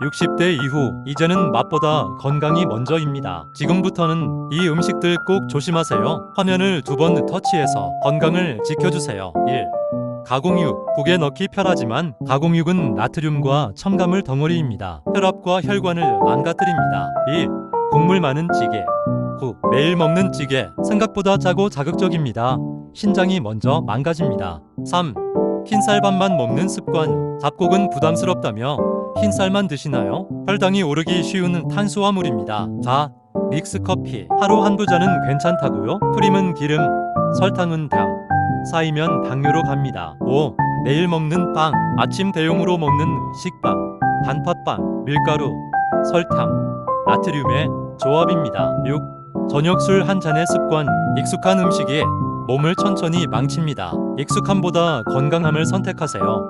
60대 이후 이제는 맛보다 건강이 먼저입니다. 지금부터는 이 음식들 꼭 조심하세요. 화면을 두 번 터치해서 건강을 지켜주세요. 1. 가공육 국에 넣기 편하지만 가공육은 나트륨과 첨가물 덩어리입니다. 혈압과 혈관을 망가뜨립니다. 2. 국물 많은 찌개 국 매일 먹는 찌개 생각보다 짜고 자극적입니다. 신장이 먼저 망가집니다. 3. 흰쌀밥만 먹는 습관 잡곡은 부담스럽다며 흰쌀만 드시나요? 혈당이 오르기 쉬운 탄수화물입니다. 4. 믹스커피 하루 한두 잔은 괜찮다고요? 프림은 기름, 설탕은 당, 쌓이면 당뇨로 갑니다. 5. 매일 먹는 빵 아침 대용으로 먹는 식빵 단팥빵 밀가루, 설탕, 나트륨의 조합입니다. 6. 저녁 술 한 잔의 습관 익숙한 음식이 몸을 천천히 망칩니다. 익숙함보다 건강함을 선택하세요.